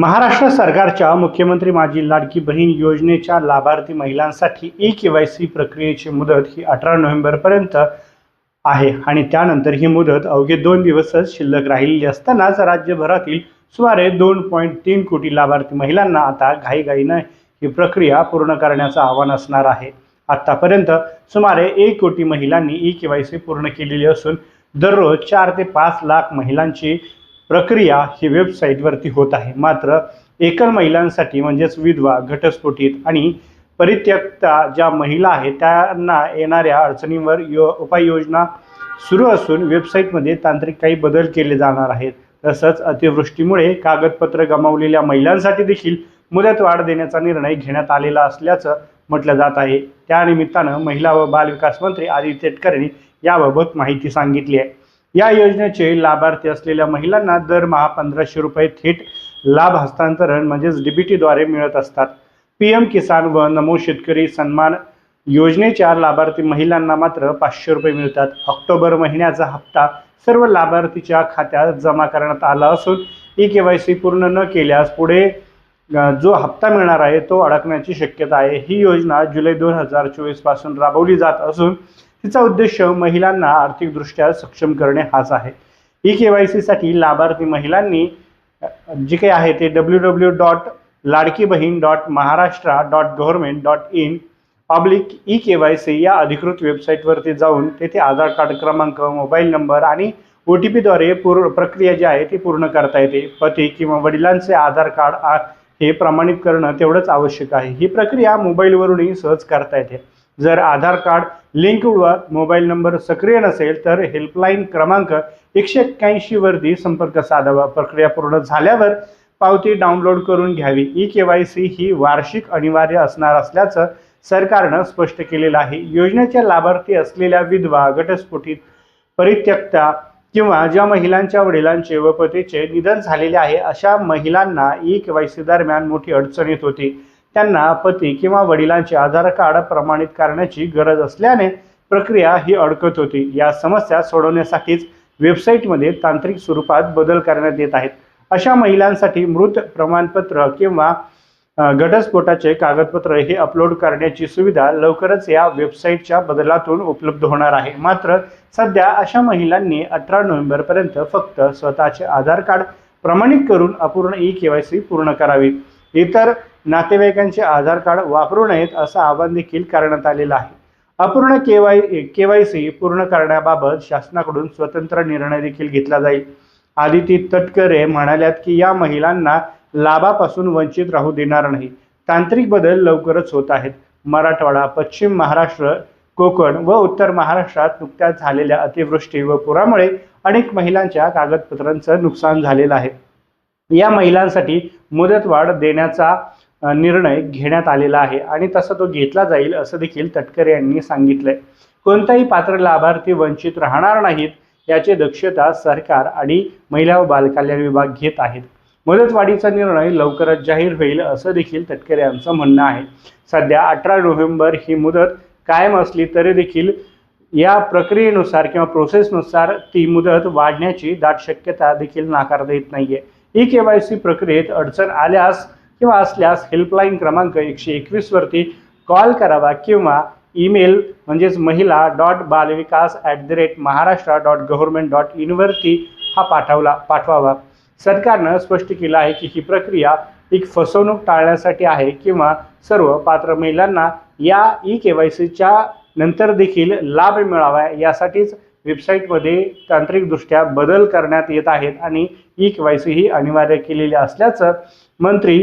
महाराष्ट्र सरकारच्या मुख्यमंत्री माझी लाडकी बहीण योजनेच्या लाभार्थी महिलांसाठी ई के वाय सी प्रक्रियेची मुदत ही अठरा नोव्हेंबरपर्यंत आहे आणि त्यानंतर ही मुदत अवघे दोन दिवसच शिल्लक राहिलेली असतानाच राज्यभरातील सुमारे दोन पॉईंट तीन कोटी लाभार्थी महिलांना आता घाईघाईनं ही प्रक्रिया पूर्ण करण्याचं आव्हान असणार आहे. आत्तापर्यंत सुमारे एक कोटी महिलांनी ई के वाय सी पूर्ण केलेली असून दररोज चार ते पाच लाख महिलांची प्रक्रिया ही वेबसाईटवरती होत आहे. मात्र एकल महिलांसाठी म्हणजेच विधवा घटस्फोटित आणि परित्यक्ता ज्या महिला आहेत त्यांना येणाऱ्या अडचणींवर यो उपाययोजना सुरू असून वेबसाईटमध्ये तांत्रिक काही बदल केले जाणार आहेत. तसंच अतिवृष्टीमुळे कागदपत्र गमावलेल्या महिलांसाठी देखील मुदतवाढ देण्याचा निर्णय घेण्यात आलेला असल्याचं म्हटलं जात आहे. त्यानिमित्तानं महिला व बालविकास मंत्री आदित्य तटकरे याबाबत माहिती सांगितली आहे. या योजनेचे लाभार्थी असलेल्या महिलांना दरमहा पंधराशे रुपये थेट लाभ हस्तांतरण म्हणजेच डीबीटीद्वारे मिळत असतात. पी एम किसान व नमो शेतकरी सन्मान योजनेच्या लाभार्थी महिलांना मात्र पाचशे रुपये मिळतात. ऑक्टोबर महिन्याचा हप्ता सर्व लाभार्थीच्या खात्यात जमा करण्यात आला असून ई के वाय सी पूर्ण न केल्यास पुढे जो हप्ता मिळणार आहे तो अडकण्याची शक्यता आहे. ही योजना जुलै दोन हजार चोवीसपासून राबवली जात असून तिचा उद्देश महिलांना आर्थिकदृष्ट्या सक्षम करणे हाच आहे. ई के वाय सीसाठी लाभार्थी महिलांनी जे काही आहे ते W W dot Ladki Bahin dot Maharashtra dot government dot in public E K Y C या अधिकृत वेबसाईटवरती जाऊन तेथे आधार कार्ड क्रमांक मोबाईल नंबर आणि ओ टी पीद्वारे पूर्ण प्रक्रिया जी आहे ती पूर्ण करता येते. पती किंवा वडिलांचे आधार कार्ड आ हे प्रमाणित करणं तेवढंच आवश्यक आहे. ही प्रक्रिया मोबाईलवरूनही सहज करता येते. जर आधार कार्ड लिंक व मोबाईल नंबर सक्रिय नसेल तर हेल्पलाईन क्रमांक एकशे एक्क्याऐंशीवरती संपर्क साधावा. प्रक्रिया पूर्ण झाल्यावर पावती डाउनलोड करून घ्यावी. ई के वाय सी ही वार्षिक अनिवार्य असणार असल्याचं सरकारनं स्पष्ट केलेलं आहे. योजनेच्या लाभार्थी असलेल्या विधवा गटस्फोटीत परित्यक्ता किंवा ज्या महिलांच्या वडिलांचे व पतीचे निधन झालेले आहे अशा महिलांना ई के वाय सी दरम्यान मोठी अडचण येत होती. त्यांना पती किंवा वडिलांचे आधार कार्ड प्रमाणित करण्याची गरज असल्याने प्रक्रिया ही अडकत होती. या समस्या सोडवण्यासाठीच वेबसाईटमध्ये तांत्रिक स्वरूपात बदल करण्यात येत आहेत. अशा महिलांसाठी मृत प्रमाणपत्र किंवा घटस्फोटाचे कागदपत्र हे अपलोड करण्याची सुविधा लवकरच या वेबसाईटच्या बदलातून उपलब्ध होणार आहे. मात्र सध्या अशा महिलांनी अठरा नोव्हेंबरपर्यंत फक्त स्वतःचे आधार कार्ड प्रमाणित करून अपूर्ण ई के वाय सी पूर्ण करावी. इतर नातेवाईकांचे आधार कार्ड वापरू नयेत असं आवाहन देखील करण्यात आलेलं आहे. अपूर्ण K Y K Y C पूर्ण करण्याबाबत शासनाकडून स्वतंत्र निर्णय देखील घेतला जाईल. आदिती तटकरे म्हणाल्यात की या महिलांना लाभापासून वंचित राहू देणार नाही. तांत्रिक बदल लवकरच होत आहेत. मराठवाडा पश्चिम महाराष्ट्र कोकण व उत्तर महाराष्ट्रात नुकत्याच झालेल्या अतिवृष्टी व पुरामुळे अनेक महिलांच्या कागदपत्रांचं नुकसान झालेलं आहे. या महिलांसाठी मुदतवाढ देण्याचा निर्णय घेण्यात आलेला आहे आणि तसा तो घेतला जाईल असं देखील तटकरे यांनी सांगितलंय. कोणताही पात्र लाभार्थी वंचित राहणार नाहीत याची दक्षता सरकार आणि महिला व बालकल्याण विभाग घेत आहेत. मदतवाढीचा निर्णय लवकरच जाहीर होईल असं देखील तटकरे यांचं म्हणणं आहे. सध्या अठरा नोव्हेंबर ही मुदत कायम असली तरी देखील या प्रक्रियेनुसार किंवा प्रोसेसनुसार ती मुदत वाढण्याची दाट शक्यता देखील नाकारता येत नाहीये. ई के वाय सी प्रक्रियेत अडचण आल्यास किंवा असल्यास हेल्पलाईन क्रमांक एकशे एकवीसवरती कॉल करावा किंवा ईमेल म्हणजेच mahila dot balvikas at the rate Maharashtra dot government dot इनवरती हा पाठवला पाठवावा. सरकारनं स्पष्ट केलं आहे की ही प्रक्रिया एक फसवणूक टाळण्यासाठी आहे किंवा सर्व पात्र महिलांना या ई के वाय सीच्या नंतर देखील लाभ मिळावा यासाठीच वेबसाईटमध्ये तांत्रिकदृष्ट्या बदल करण्यात येत आहेत आणि ई के वाय सी ही अनिवार्य केलेली असल्याचं मंत्री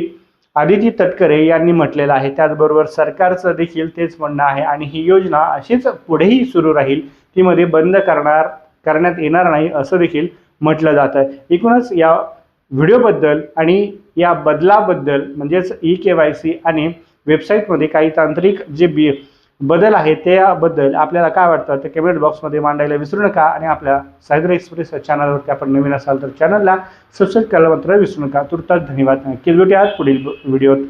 आदिती तटकरे यांनी म्हटलेलं आहे. त्याचबरोबर सरकारचं देखील तेच म्हणणं आहे आणि ही योजना अशीच पुढेही सुरू राहील. ती मध्ये बंद करणार करण्यात येणार नाही असं देखील म्हटलं जातं एकूणच या व्हिडिओबद्दल आणि या बदलाबद्दल म्हणजेच ई के वाय सी आणि वेबसाईटमध्ये काही तांत्रिक जे बी बदल आहे त्याबद्दल आपल्याला काय वाटतं? ते कमेंट बॉक्समध्ये मांडायला विसरू नका आणि आपल्या सायबर एक्सप्रेस या चॅनलवरती आपण नवीन असाल तर चॅनलला सबस्क्राईब करायला मात्र विसरू नका. तुर्तास धन्यवाद. नक्कीच भेटूयात पुढील व्हिडिओत